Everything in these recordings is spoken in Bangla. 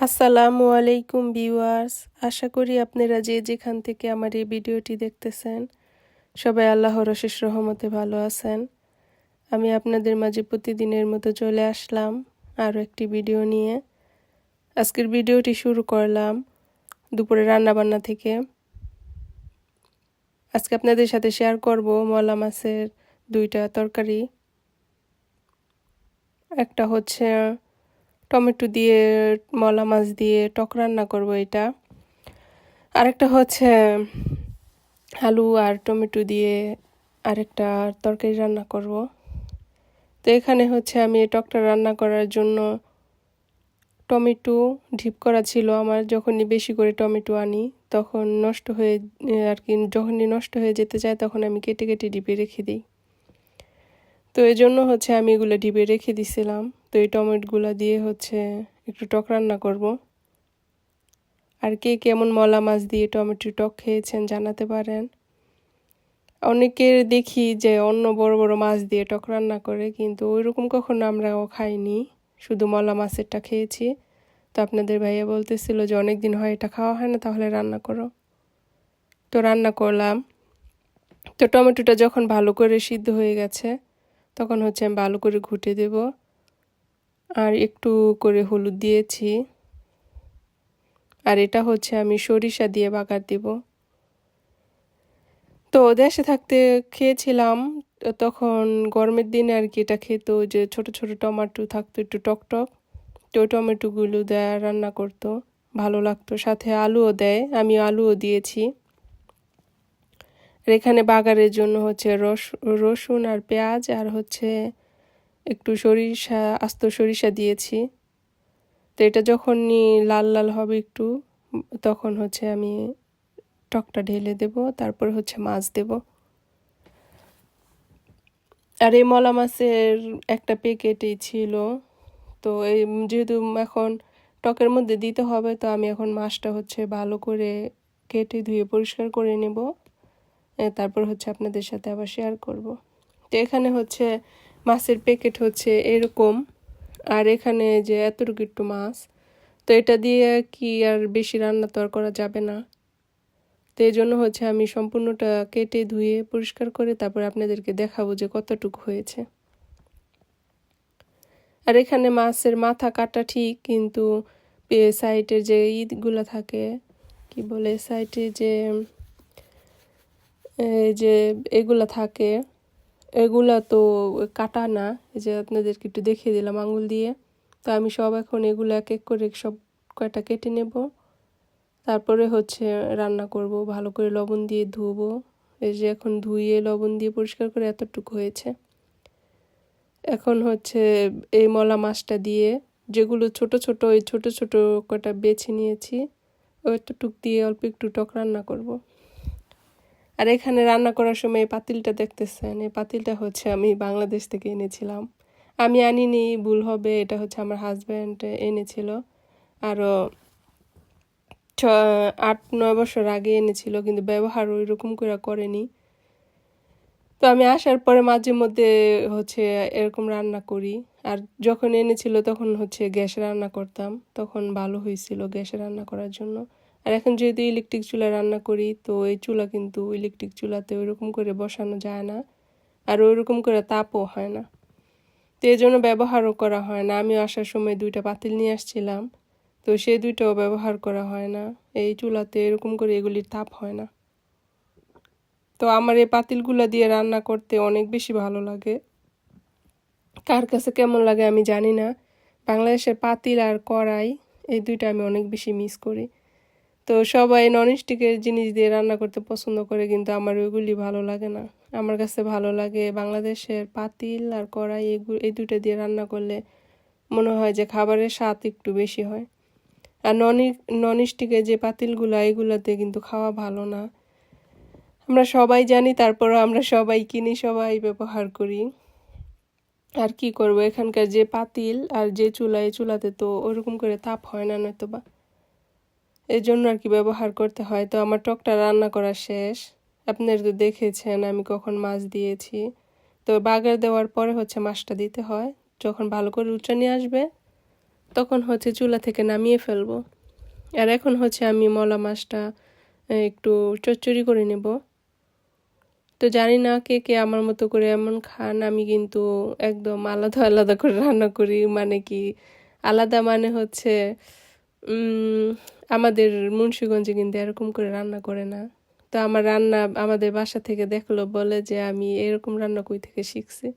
আসসালামু আলাইকুম ভিউয়ার্স। আশা করি আপনারা যে যেখান থেকে আমার এই ভিডিওটি দেখতেছেন, সবাই আল্লাহর অশেষ রহমতে ভালো আছেন। আমি আপনাদের মাঝে প্রতিদিনের মতো চলে আসলাম আরও একটি ভিডিও নিয়ে। আজকের ভিডিওটি শুরু করলাম দুপুরে রান্নাবান্না থেকে। আজকে আপনাদের সাথে শেয়ার করব মলা মাছের দুইটা তরকারি। একটা হচ্ছে টমেটো দিয়ে মলা মাছ দিয়ে টক রান্না করব এটা। আরেকটা হচ্ছে আলু আর টমেটো দিয়ে আরেকটা তরকারি রান্না করব। তো এখানে হচ্ছে আমি টকটা রান্না করার জন্য টমেটো ঢিপ করা ছিল। আমার যখনই বেশি করে টমেটো আনি, তখন নষ্ট হয়ে, আর কি, যখনই নষ্ট হয়ে যেতে চায়, তখন আমি কেটে কেটে ডিপে রেখে দিই। তো এই জন্য হচ্ছে আমি এগুলো ডিবে রেখে দিছিলাম। তো এই টমেটোগুলো দিয়ে হচ্ছে একটু টক রান্না করব। আর কে কেমন মলা মাছ দিয়ে টমেটো টক খেয়েছেন জানাতে পারেন। অনেকের দেখি যে অন্য বড় বড় মাছ দিয়ে টক রান্না করে, কিন্তু ওইরকম কখনো আমরাও খাইনি, শুধু মলা মাছেরটা খেয়েছি। তো আপনাদের ভাইয়া বলতেছিল যে অনেক দিন হয় এটা খাওয়া হয় না, তাহলে রান্না করো। তো রান্না করলাম। তো টমেটোটা যখন ভালো করে সিদ্ধ হয়ে গেছে, তখন হচ্ছে আমি ভালো করে ঘুটে দেব। আর একটু করে হলুদ দিয়েছি। আর এটা হচ্ছে আমি সরিষা দিয়ে বাগার দিব। তো দেশে থাকতে খেয়েছিলাম তখন গরমের দিনে আর কি এটা খেত যে ছোট ছোট টমাটো থাকতো একটু টক টক, তো টমেটোগুলো দেয় রান্না করতো, ভালো লাগতো। সাথে আলুও দেয়, আমি আলুও দিয়েছি। আর এখানে বাগারের জন্য হচ্ছে রস, রসুন আর পেঁয়াজ আর হচ্ছে একটু সরিষা, আস্ত সরিষা দিয়েছি। তো এটা যখনই লাল লাল হবে একটু, তখন হচ্ছে আমি টকটা ঢেলে দেব, তারপর হচ্ছে মাছ দেব। আর এই মলা মাছের একটা প্যাকেটই ছিল। তো এই যেহেতু এখন টকের মধ্যে দিতে হবে, তো আমি এখন মাছটা হচ্ছে ভালো করে কেটে ধুয়ে পরিষ্কার করে নেব। তারপর হচ্ছে আপনাদের সাথে আবার শেয়ার করব। তো এখানে হচ্ছে মাছের প্যাকেট হচ্ছে এরকম। আর এখানে যে এতটুকু একটু মাছ, তো এটা দিয়ে কি আর বেশি রান্না তো আর করা যাবে না। তো এই জন্য হচ্ছে আমি সম্পূর্ণটা কেটে ধুয়ে পরিষ্কার করে তারপর আপনাদেরকে দেখাবো যে কতটুকু হয়েছে। আর এখানে মাছের মাথা কাটা ঠিক, কিন্তু সাইডের যে ঈদগুলো থাকে, কি বলে সাইটে যে এই যে এগুলো থাকে এগুলা তো কাটা না, এই যে আপনাদেরকে একটু দেখিয়ে দিলাম আঙুল দিয়ে। তো আমি সব এখন এগুলো এক এক করে সব কয়টা কেটে নেব। তারপরে হচ্ছে রান্না করব, ভালো করে লবণ দিয়ে ধুবো। এই যে এখন ধুয়ে লবণ দিয়ে পরিষ্কার করে এতটুকু হয়েছে। এখন হচ্ছে এই মলা মাছটা দিয়ে যেগুলো ছোট ছোট, ওই ছোট ছোট কটা বেছে নিয়েছি ওইটুক দিয়ে অল্প একটু টক রান্না করব। আর এখানে রান্না করার সময় এই পাতিলটা দেখতেছেন, এই পাতিলটা হচ্ছে আমি বাংলাদেশ থেকে এনেছিলাম। আমি আনিনি, ভুল হবে, এটা হচ্ছে আমার হাজব্যান্ড এনেছিল। আরও ছ, আট, নয় বছর আগে এনেছিল, কিন্তু ব্যবহার ওই রকম করে করেনি। তো আমি আসার পরে মাঝে মধ্যে হচ্ছে এরকম রান্না করি। আর যখন এনেছিল তখন হচ্ছে গ্যাসে রান্না করতাম, তখন ভালো হয়েছিল গ্যাসে রান্না করার জন্য। আর এখন যেহেতু ইলেকট্রিক চুলা রান্না করি, তো এই চুলা কিন্তু ইলেকট্রিক চুলাতে ওইরকম করে বসানো যায় না। আর ওইরকম করে তাপও হয় না। তো এই জন্য ব্যবহারও করা হয় না। আমিও আসার সময় দুইটা পাতিল নিয়ে আসছিলাম, তো সেই দুইটাও ব্যবহার করা হয় না। এই চুলাতে এরকম করে এগুলির তাপ হয় না। তো আমার এই পাতিলগুলো দিয়ে রান্না করতে অনেক বেশি ভালো লাগে। কার কাছে কেমন লাগে আমি জানি না। বাংলাদেশের পাতিল আর কড়াই, এই দুইটা আমি অনেক বেশি মিস করি। তো সবাই ননস্টিকের জিনিস দিয়ে রান্না করতে পছন্দ করে, কিন্তু আমার ওইগুলি ভালো লাগে না। আমার কাছে ভালো লাগে বাংলাদেশের পাতিল আর কড়াই এগুলো এই দুটো দিয়ে রান্না করলে মনে হয় যে খাবারের স্বাদ একটু বেশি হয়। আর নন ননস্টিকের যে পাতিলগুলো, এগুলোতে কিন্তু খাওয়া ভালো না। আমরা সবাই জানি, তারপরও আমরা সবাই কিনি, সবাই ব্যবহার করি। আর কি করব, এখানকার যে পাতিল আর যে চুলা, এই চুলাতে তো ওরকম করে তাপ হয় না নয়তো বা এই জন্য আর কি ব্যবহার করতে হয়। তো আমার টকটা রান্না করা শেষ। আপনারা তো দেখেছেন, আমি কখন মাছ দিয়েছি। তো বাগার দেওয়ার পরে হচ্ছে মাছটা দিতে হয়। যখন ভালো করে নিয়ে আসবে, তখন হচ্ছে চুলা থেকে নামিয়ে ফেলব। আর এখন হচ্ছে আমি মলা মাছটা একটু চচ্চড়ি করে নেব। তো জানি না কে কে আমার মতো করে এমন খান। আমি কিন্তু একদম আলাদা আলাদা করে রান্না করি। মানে কি আলাদা মানে হচ্ছে আমাদের মুন্সীগঞ্জে কিন্তু এরকম করে রান্না করে না। তো আমার রান্না আমাদের বাসা থেকে দেখল, বলে যে আমি এরকম রান্না কই থেকে শিখছি?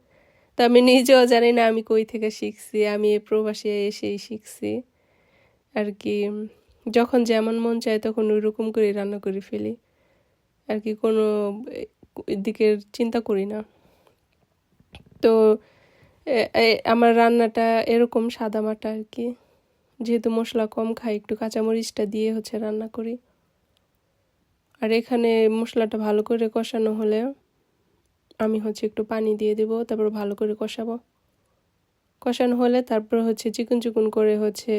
তো আমি নিজেও জানি না আমি কই থেকে শিখছি, আমি প্রবাসী এসেই শিখছি। আর কি, যখন যেমন মন চায় তখন ওই রকম করে রান্না করে ফেলি। আর কি, কোনো দিকের চিন্তা করি না। তো আমার রান্নাটা এরকম সাদামাটা আর কি। যেহেতু মশলা কম খাই, একটু কাঁচামরিচটা দিয়ে হচ্ছে রান্না করি। আর এখানে মশলাটা ভালো করে কষানো হলে আমি হচ্ছে একটু পানি দিয়ে দেবো, তারপর ভালো করে কষাবো। কষানো হলে তারপর হচ্ছে চিকন চিকন করে হচ্ছে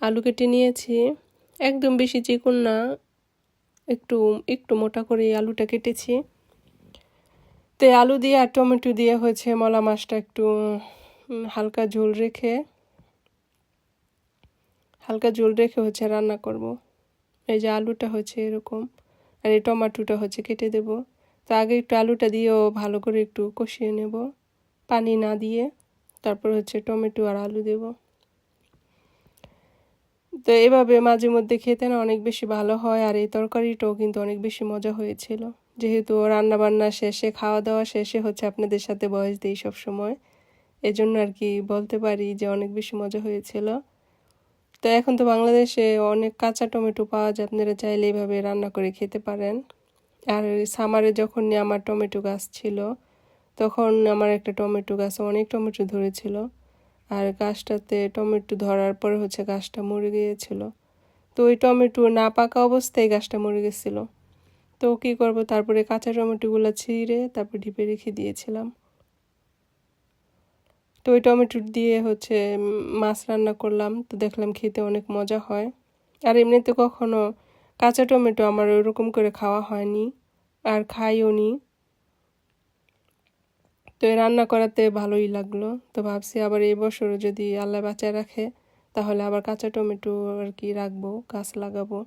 আলু কেটে নিয়েছি। একদম বেশি চিকন না, একটু একটু মোটা করে আলুটা কেটেছি। তো আলু দিয়ে আর টমেটো দিয়ে হচ্ছে মলা মাছটা একটু হালকা ঝোল রেখে হালকা ঝোল রেখে হচ্ছে রান্না করব। এই যে আলুটা হচ্ছে এরকম, আর এই টমাটোটা হচ্ছে কেটে দেব। তো আগে একটু আলুটা দিয়েও ভালো করে একটু কষিয়ে নেব, পানি না দিয়ে। তারপর হচ্ছে টমেটো আর আলু দেব। তো এভাবে মাঝে মধ্যে খেতে না অনেক বেশি ভালো হয়, আর এই তরকারিটাও কিন্তু অনেক বেশি মজা হয়েছিল। যেহেতু রান্না বান্না শেষে খাওয়া দাওয়া শেষে হচ্ছে আপনাদের সাথে বয়স দিই সব সময় এজন্য আর কি বলতে পারি যে অনেক বেশি মজা হয়েছিল। তো এখন তো বাংলাদেশে অনেক কাঁচা টমেটো পাওয়া যায়। আপনারা চাইলে এইভাবে রান্না করে খেতে পারেন। আর সামারে যখন আমার টমেটো গাছ ছিল, তখন আমার একটা টমেটো গাছে অনেক টমেটো ধরেছিল। আর গাছটাতে টমেটো ধরার পরে হচ্ছে গাছটা মরে গিয়েছিল। তো ওই টমেটো না পাকা অবস্থায় গাছটা মরে গেছিল। তো কী করব? তারপরে কাঁচা টমেটোগুলো ছিঁড়ে তারপর ঢিপে রেখে দিয়েছিলাম। তো ওই টমেটো দিয়ে হচ্ছে মাছ রান্না করলাম, তো দেখলাম খেতে অনেক মজা হয়। আর এমনিতে কখনো কাঁচা টমেটো আমার ওরকম করে খাওয়া হয়নি, আর খাইও নি। তো রান্না করাতে ভালোই লাগল, তো ভাবছি আবার এই বছর যদি আল্লাহ বাঁচায় রাখে, তাহলে আবার কাঁচা টমেটো আর কি রাখব, গাছ লাগাবো।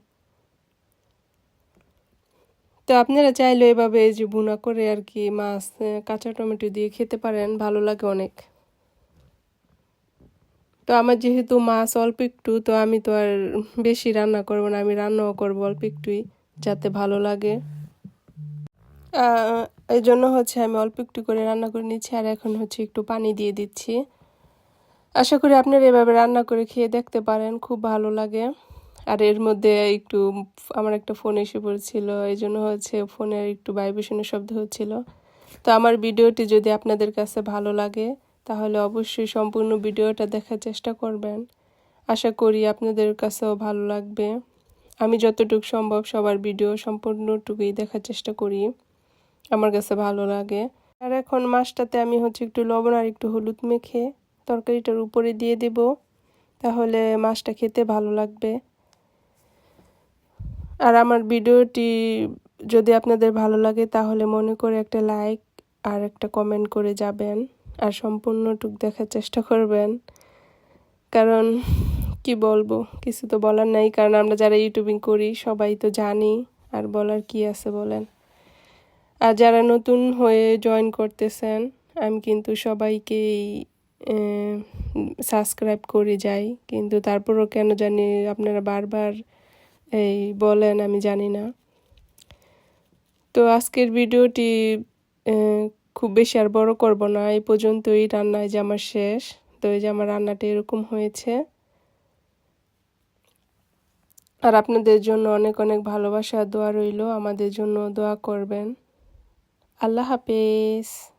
তো আপনারা চাইলে এভাবে যে ভুনা করে আর কি মাছ কাঁচা টমেটো দিয়ে খেতে পারেন, ভালো লাগে অনেক। তো আমার যেহেতু মাছ অল্প একটু, তো আমি তো আর বেশি রান্না করব না, আমি রান্নাও করব অল্প একটুই, যাতে ভালো লাগে। এই জন্য হচ্ছে আমি অল্প একটু করে রান্না করে নিচ্ছি, আর এখন হচ্ছে একটু পানি দিয়ে দিচ্ছি। আশা করি আপনারা এভাবে রান্না করে খেয়ে দেখতে পারেন, খুব ভালো লাগে। আর এর মধ্যে একটু আমার একটা ফোন এসে পড়ছিল এই জন্য হচ্ছে ফোনের একটু ভাইব্রেশনের শব্দ হচ্ছিল। তো আমার ভিডিওটি যদি আপনাদের কাছে ভালো লাগে তাহলে অবশ্যই সম্পূর্ণ ভিডিওটা দেখার চেষ্টা করবেন। আশা করি আপনাদের কাছেও ভালো লাগবে। আমি যতটুকু সম্ভব সবার ভিডিও সম্পূর্ণটুকুই দেখার চেষ্টা করি। আমার কাছে ভালো লাগে। আর এখন মাছটাতে আমি হচ্ছে একটু লবণ আর একটু হলুদ মেখে তরকারিটার উপরে দিয়ে দেব। তাহলে মাছটা খেতে ভালো লাগবে। আর আমার ভিডিওটি যদি আপনাদের ভালো লাগে তাহলে মনে করে একটা লাইক আর একটা কমেন্ট করে যাবেন। আর সম্পূর্ণটুক দেখার চেষ্টা করবেন। কারণ, কি বলব, কিছু তো বলার নাই। কারণ আমরা যারা ইউটিউবিং করি, সবাই তো জানি আর বলার কি আছে বলেন। আর যারা নতুন হয়ে জয়েন করতেছেন, আমি কিন্তু সবাইকেই সাবস্ক্রাইব করে যাই। কিন্তু তারপরও কেন জানি আপনারা বারবার এই বলেন, আমি জানি না। তো আজকের ভিডিওটি খুব বেশি আর বড় করব না। এই পর্যন্তই রান্নায় যে আমার শেষ। তো এই যে আমার রান্নাটা এরকম হয়েছে। আর আপনাদের জন্য অনেক অনেক ভালোবাসা, দোয়া রইল। আমাদের জন্য দোয়া করবেন। আল্লাহ হাফেজ।